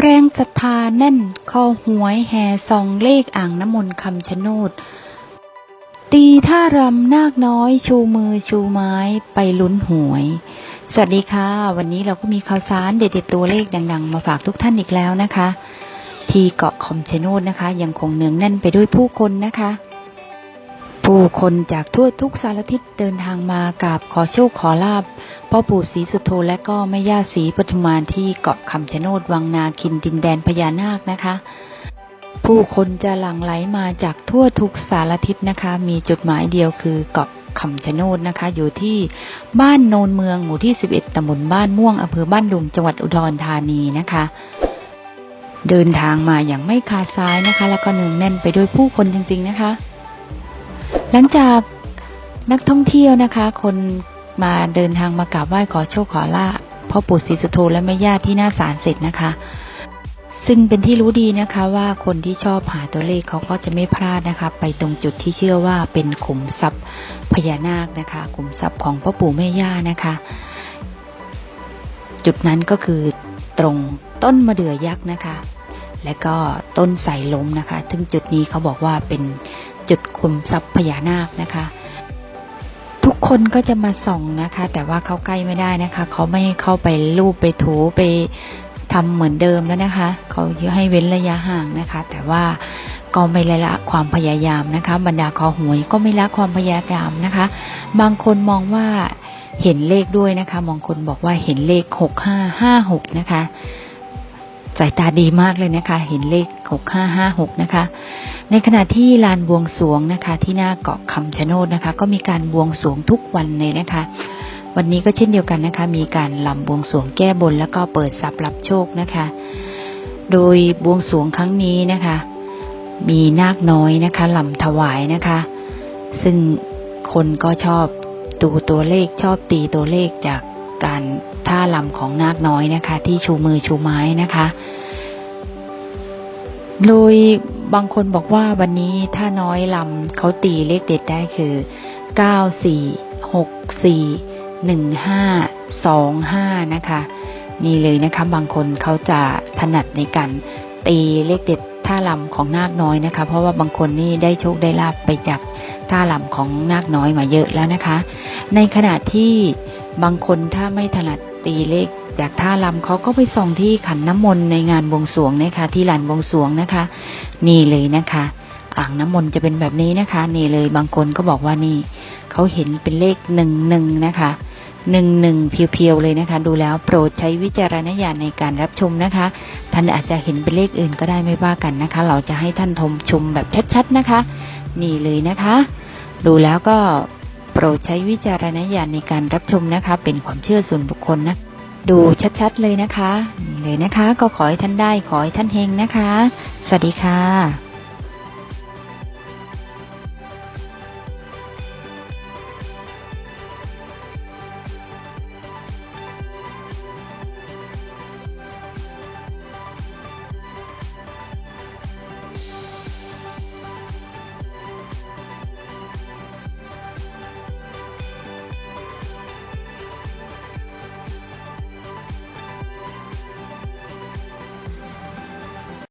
แรงศรัทธาแน่นคอหวยแห่ซองเลขอ่างน้ำมนต์คำชะโนด ตีท่ารำนาคน้อยชูมือชูไม้ไปลุ้นหวย สวัสดีค่ะ วันนี้เราก็มีข่าวสารเด็ดๆตัวเลขดัง ๆ มาฝากทุกท่านอีกแล้วนะคะ ที่เกาะคำชะโนดนะคะ ยังคงเนืองแน่นไปด้วยผู้คนนะคะ ผู้คนจากทั่วทุกสารทิศเดินทางมากราบขอโชคขอลาบพ่อปู่ศรีสุโธและก็แม่ย่าศรีปทุมานที่เกาะคำชะโนดวังนาคินดินแดนพญานาคนะคะ ผู้คนจะหลั่งไหลมาจากทั่วทุกสารทิศนะคะ มีจุดหมายเดียวคือเกาะคำชะโนดนะคะ อยู่ที่บ้านโนนเมืองหมู่ที่ 11ตำบลบ้านม่วงอำเภอบ้านดุงจังหวัดอุดรธานีนะคะเดินทางมาอย่างไม่ขาดสายนะคะ แล้วก็เนืองแน่นไปด้วยผู้คนจริง ๆ นะคะ หลังจากนักท่องเที่ยวนะคะ คนมาเดินทางมากราบไหว้ขอโชคขอลาภพ่อปู่ศรีสุโธและแม่ย่าที่หน้าศาลเสร็จนะคะ ซึ่งเป็นที่รู้ดีนะคะว่าคนที่ชอบหาตัวเลขเขาก็จะไม่พลาดนะคะ ไปตรงจุดที่เชื่อว่าเป็นขุมทรัพย์พญานาคนะคะขุมทรัพย์ของพ่อปู่แม่ย่านะคะ จุดนั้นก็คือตรงต้นมะเดื่อยักษ์นะคะ และก็ต้นไทรล้มนะคะซึ่งจุดนี้เขาบอกว่าเป็น จุดคุมทรัพย์พญานาคนะคะ ทุกคนก็จะมาส่องนะคะ แต่ว่าเขาใกล้ไม่ได้นะคะเขาไม่ให้เข้าไปลูบไปถูไปทำเหมือนเดิมแล้วนะคะ เขาให้เว้นระยะห่างนะคะ แต่ว่าก็ไม่ละความพยายามนะคะ บรรดาคอหวยก็ไม่ละความพยายามนะคะ บางคนมองว่าเห็นเลขด้วยนะคะบางคนบอกว่าเห็นเลขหกห้าห้าหกนะคะสายตาดีมากเลยนะคะ เห็นเลข 6556 นะคะ ในขณะที่ลานบวงสวงนะคะ ที่หน้าเกาะคำชะโนดนะคะ ก็มีการบวงสวงทุกวันเลยนะคะ วันนี้ก็เช่นเดียวกันนะคะ มีการลำบวงสวงแก้บนแล้วก็เปิดทรัพย์รับโชคนะคะ โดยบวงสวงครั้งนี้นะคะ มีนาคน้อยนะคะลำถวายนะคะ ซึ่งคนก็ชอบดูตัวเลขชอบตีตัวเลขจากการท่าลำของนาคน้อยนะคะ ที่ชูมือชูไม้นะคะ โดยบางคนบอกว่าวันนี้ถ้าน้อยลำเขาตีเลขเด็ดได้คือ 9 4 6 4 1 5 2 5 นะคะ นี่เลยนะคะบางคนเขาจะถนัดในการตีเลขเด็ดท่าลำของนาคน้อยนะคะ เพราะว่าบางคนนี่ได้โชคได้ลาบไปจากท่าลำของนาคน้อยมาเยอะแล้วนะคะ ในขณะที่บางคนถ้าไม่ถนัดตีเลข จากท่าลำเขาก็ไปส่องที่ขันน้ำมนต์ในงานบวงสวงนะคะ ที่ลานบวงสวงนะคะ นี่เลยนะคะ อ่างน้ำมนต์จะเป็นแบบนี้นะคะ นี่เลยบางคนก็บอกว่านี่เขาเห็นเป็นเลขหนึ่งหนึ่งนะคะหนึ่งหนึ่งเพียวๆเลยนะคะ ดูแล้วโปรดใช้วิจารณญาณในการรับชมนะคะ ท่านอาจจะเห็นเป็นเลขอื่นก็ได้ไม่ว่ากันนะคะ เราจะให้ท่านชมชมแบบชัดๆนะคะ นี่เลยนะคะ ดูแล้วก็โปรดใช้วิจารณญาณในการรับชมนะคะ เป็นความเชื่อส่วนบุคคลนะ ดูชัดๆเลยนะคะ นี่เลยนะคะ ก็ขอให้ท่านได้ขอให้ท่านเฮงนะคะ สวัสดีค่ะ